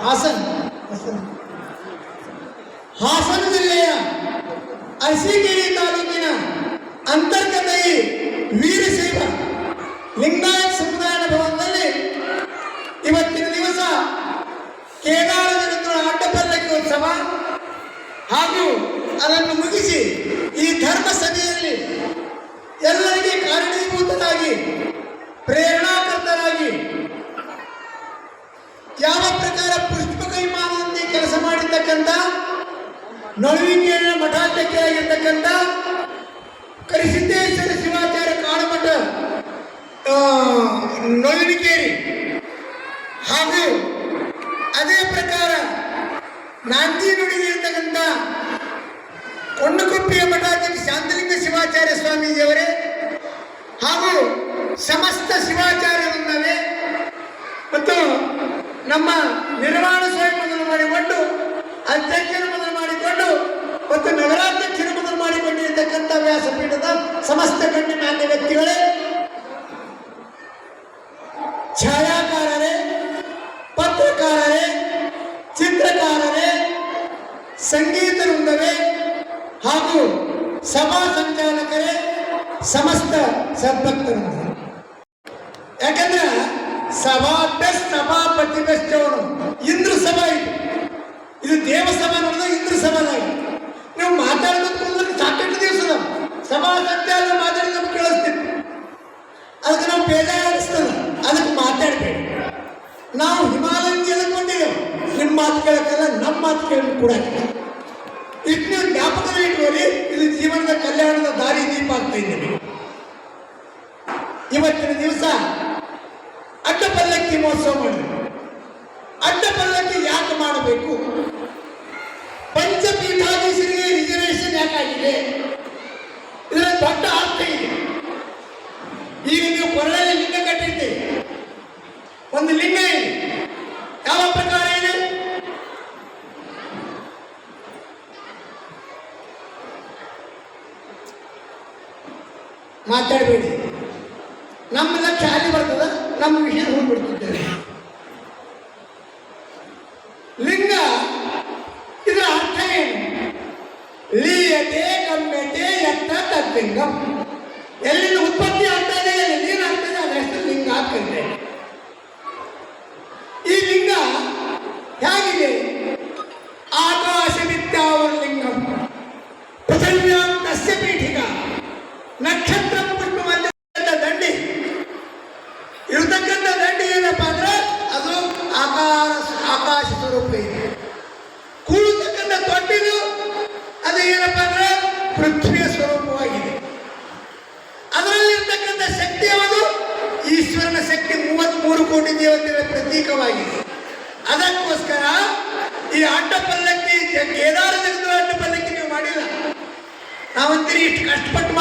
ಹಾಸನ್. ಹಾಸನ. ಜಿಲ್ಲೆಯ ಅರಸೀಕೆರೆ ತಾಲೂಕಿನ ಅಂತರ್ಗತೈ ವೀರಶೈವ ಲಿಂಗಾಯತ್ ಸಮುದಾಯದ ಭವನದಲ್ಲಿ ಇವತ್ತಿನ ದಿವಸ ಕೇದಾರ ಅಡ್ಡಪಲ್ಲಕ್ಕಿ ಉತ್ಸವ ಹಾಗೂ ಅದನ್ನು ಮುಗಿಸಿ ಈ ಧರ್ಮ ಸಭೆಯಲ್ಲಿ ಎಲ್ಲರಿಗೆ ಕಾರಣೀಭೂತನಾಗಿ ಪ್ರೇರಣಾಕರ್ತರಾಗಿ ಯಾವ ಪ್ರಕಾರ ಪುಷ್ಪ ಕೈಮಾನದಂತೆ ಕೆಲಸ ಮಾಡಿರ್ತಕ್ಕಂಥ, ನಳುವಿಕೆಯ ಮಠಾಧ್ಯಕ್ಷರಾಗಿರ್ತಕ್ಕಂಥ ಕರಿಸಿದ್ದೇಶ್ವರ ಶಿವಾಚಾರ್ಯ ಕಾಳಮಠ ನಳುವಿಕೇರಿ ಹಾಗೂ ಅದೇ ಪ್ರಕಾರ ನಾಂದಿ ನುಡಿದಿರ್ತಕ್ಕಂಥ ಕೊಂಡುಕೊಪ್ಪಿಯ ಮಠಾಧ್ಯಕ್ಷ ಶಾಂತಲಿಂಗ ಶಿವಾಚಾರ್ಯ ಸ್ವಾಮೀಜಿಯವರೇ, ಹಾಗೂ ಸಮಸ್ತ ಶಿವಾಚಾರ್ಯ ಮತ್ತು ನಮ್ಮ ನಿರ್ಮಾಣ ಸ್ವಯಂ ಮೊದಲು ಮಾಡಿಕೊಂಡು, ಅಧ್ಯಕ್ಷರು ಮೊದಲು ಮಾಡಿಕೊಂಡು ಮತ್ತು ನಗರಾಧ್ಯಕ್ಷರು ಮೊದಲು ಮಾಡಿಕೊಂಡಿರ್ತಕ್ಕಂಥ ವ್ಯಾಸಪೀಠದ ಸಮಸ್ತ ಗಣ್ಯಮಾನ್ಯ ವ್ಯಕ್ತಿಗಳೇ, ಛಾಯಾಕಾರರೇ, ಪತ್ರಕಾರರೇ, ಚಿತ್ರಕಾರರೇ, ಸಂಗೀತ ವೃಂದವೇ ಹಾಗೂ ಸಭಾ ಸಂಚಾಲಕರೇ ಸಮಸ್ತ ಸದ್ಭಕ್ತರು ಯಾಕಂದ್ರೆ ಸಭಾ ಅವನು ಇಂದ್ರ ಸಭಾ ಇದು ಇದು ದೇವಸಭಾ ನೋಡಿದ ಇಂದ್ರ ಸಭಾದಾಗ ನೀವು ಮಾತಾಡೋದು ಕುಂದ್ರೆ ಸಾಕಷ್ಟು ದಿವಸ ನಾವು ಸಭಾ ಸಂಚಾಲನ ಮಾತಾಡಿ ನಮ್ಗೆ ಕೇಳಿಸ್ತೀವಿ ಅದಕ್ಕೆ ನಾವು ಬೇಜಾರು ಅನಿಸ್ತದ. ಅದಕ್ಕೆ ಮಾತಾಡ್ಬೇಡಿ. ನಾವು ಹಿಮಾಲಯ ಕೇಳಿಕೊಂಡಿದ್ದೇವೆ ನಿಮ್ಮ ಮಾತು ಕೇಳಕ್ಕಲ್ಲ ನಮ್ಮ ಮಾತು ಕೇಳಿ ಕೂಡ ಇಷ್ಟು ನೀವು ಜ್ಞಾಪಕದಲ್ಲಿ ಇಟ್ಕೊಳ್ಳಿ ಇದು ಜೀವನದ ಕಲ್ಯಾಣದ ದಾರಿ ದೀಪ ಆಗ್ತಾ ಇದ್ದೀವಿ ಇವತ್ತಿನ ದಿವಸ ಅಡ್ಡ ಪಲ್ಲಕ್ಕಿ ಮಹೋತ್ಸವ ಮಾಡಿದ್ರು ಅಡ್ಡ ಪಲ್ಲಕ್ಕಿ ಯಾಕೆ ಮಾಡಬೇಕು? ಪಂಚಪೀಠಾಧೀಶರಿಗೆ ರಿಸರ್ವೇಶನ್ ಯಾಕಾಗಿದೆ ಇದರ ದೊಡ್ಡ ಅರ್ಥ ಇದೆ. ಈಗ ನೀವು ಕೊರಳಲ್ಲಿ ಲಿಂಗ ಕಟ್ಟಿರ್ತೀವಿ ಒಂದು ಲಿಂಗ ಇದೆ. ಯಾವ ಪ್ರಕಾರ ಇದೆ? ಮಾತಾಡಬೇಡಿ. ನಮ್ಮ ಲಕ್ಷ ಅಲ್ಲಿ ಬರ್ತದ, ನಮ್ಮ ವಿಷಯ ಹೋಗ್ಬಿಡ್ತಿದ್ದೇವೆ ಲಿಂಗ ಇದರ ಅರ್ಥ ಏನು ಲೀಯತೆ ಗಮ್ಯತೆ ಯತ್ನ ತದ್ಲಿಂಗಂ. ಎಲ್ಲಿಂದ ಉತ್ಪತ್ತಿ ಆಗ್ತದೆ ಎಲ್ಲಿ ಏನಾಗ್ತದೆ ಅದ್ರ ಹೆಸರು ಲಿಂಗ ಆಗ್ತದೆ ಮೂವತ್ಮೂರು ಕೋಟಿ ದೇವತೆಗಳ ಪ್ರತೀಕವಾಗಿದೆ ಅದಕ್ಕೋಸ್ಕರ ಈ ಅಡ್ಡ ಪಲ್ಲಕ್ಕಿ ಕೇದಾರ ಜಗದ ಅಡ್ಡ ಪಲ್ಲಕ್ಕಿ ನೀವು ಮಾಡಿಲ್ಲ. ನಾವಂತೀರಿ ಇಷ್ಟು ಕಷ್ಟಪಟ್ಟು